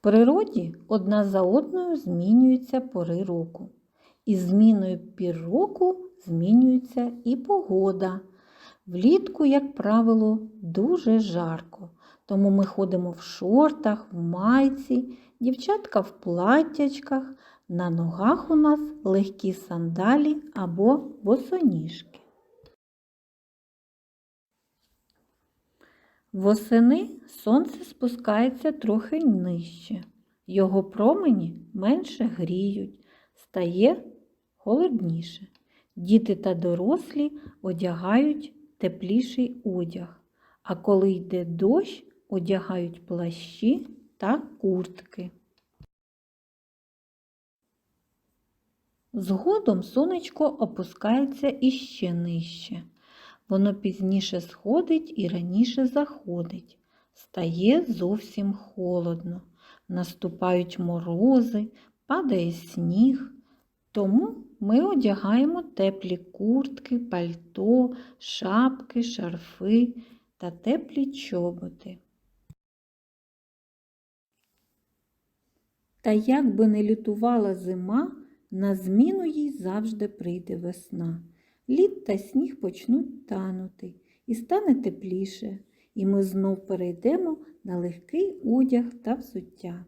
природі одна за одною змінюються пори року. І зміною пір року змінюється і погода. Влітку, як правило, дуже жарко, тому ми ходимо в шортах, в майці, дівчатка в платтячках, на ногах у нас легкі сандалі або босоніжки. Восени сонце спускається трохи нижче. Його промені менше гріють, стає холодніше. Діти та дорослі одягають тепліший одяг, а коли йде дощ, одягають плащі та куртки. Згодом сонечко опускається іще нижче. Воно пізніше сходить і раніше заходить. Стає зовсім холодно. Наступають морози, падає сніг. Тому ми одягаємо теплі куртки, пальто, шапки, шарфи та теплі чоботи. Та як би не лютувала зима, на зміну їй завжди прийде весна. Лід та сніг почнуть танути, і стане тепліше, і ми знов перейдемо на легкий одяг та взуття.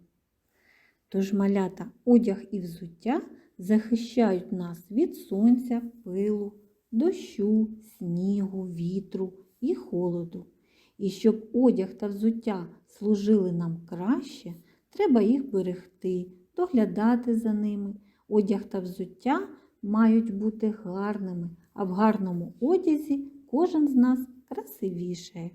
Тож малята одяг і взуття захищають нас від сонця, пилу, дощу, снігу, вітру і холоду. І щоб одяг та взуття служили нам краще, треба їх берегти, доглядати за ними. Одяг та взуття мають бути гарними, а в гарному одязі кожен з нас красивішає.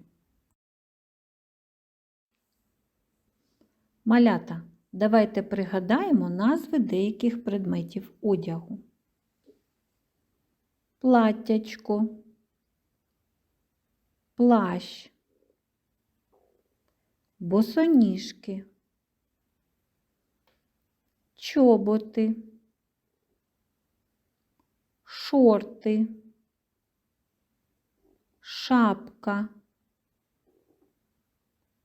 Малята, давайте пригадаємо назви деяких предметів одягу. Платтячко, плащ, босоніжки, чоботи шорти, шапка,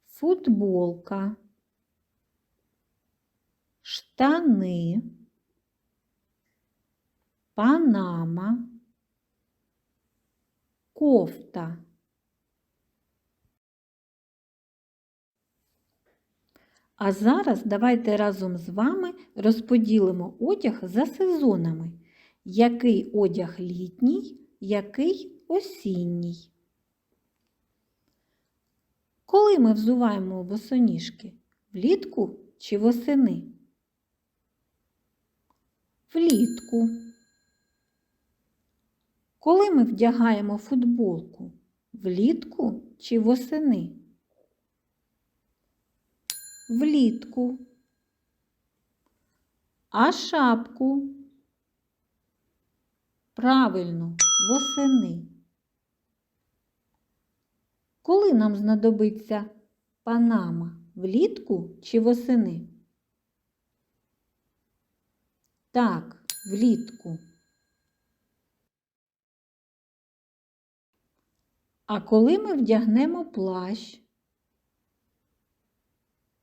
футболка, штани, панама, кофта. А зараз давайте разом з вами розподілимо одяг за сезонами який одяг літній, який осінній. Коли ми взуваємо босоніжки? Влітку чи восени? Влітку. Коли ми вдягаємо футболку? Влітку чи восени? Влітку. А шапку? Правильно, восени. Коли нам знадобиться панама влітку чи восени? Так, влітку. А коли ми вдягнемо плащ?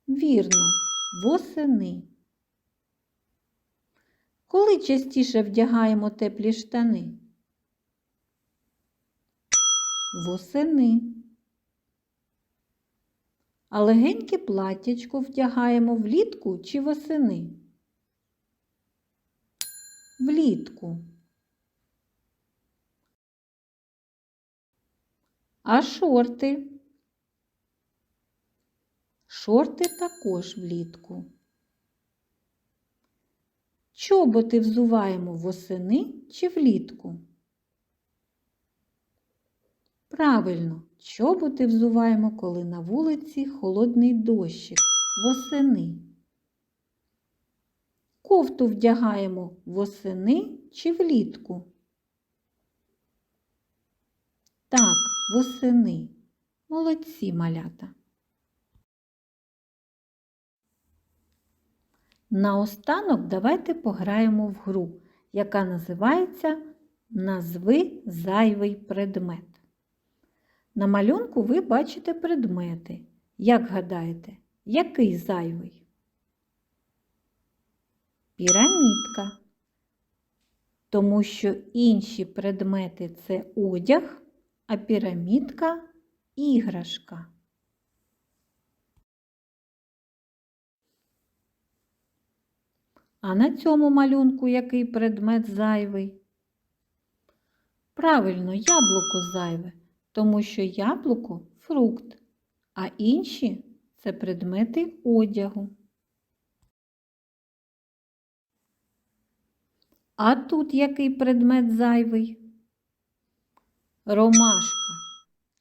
Вірно, восени. Коли частіше вдягаємо теплі штани? Восени. А легеньке платтячко вдягаємо влітку чи восени? Влітку. А шорти? Шорти також влітку. Чоботи взуваємо восени чи влітку? Правильно, чоботи взуваємо, коли на вулиці холодний дощик восени. Кофту вдягаємо восени чи влітку? Так, восени. Молодці малята. Наостанок давайте пограємо в гру, яка називається Назви зайвий предмет. На малюнку ви бачите предмети. Як гадаєте, який зайвий? пірамідка. Тому що інші предмети це одяг, а пірамідка іграшка. А на цьому малюнку який предмет зайвий? Правильно, яблуко зайве, тому що яблуко фрукт, а інші це предмети одягу. А тут який предмет зайвий? Ромашка.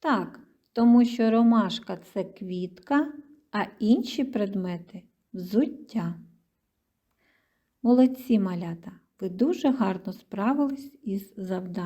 Так, тому що ромашка це квітка, а інші предмети взуття. Молодці малята, ви дуже гарно справились із завданням.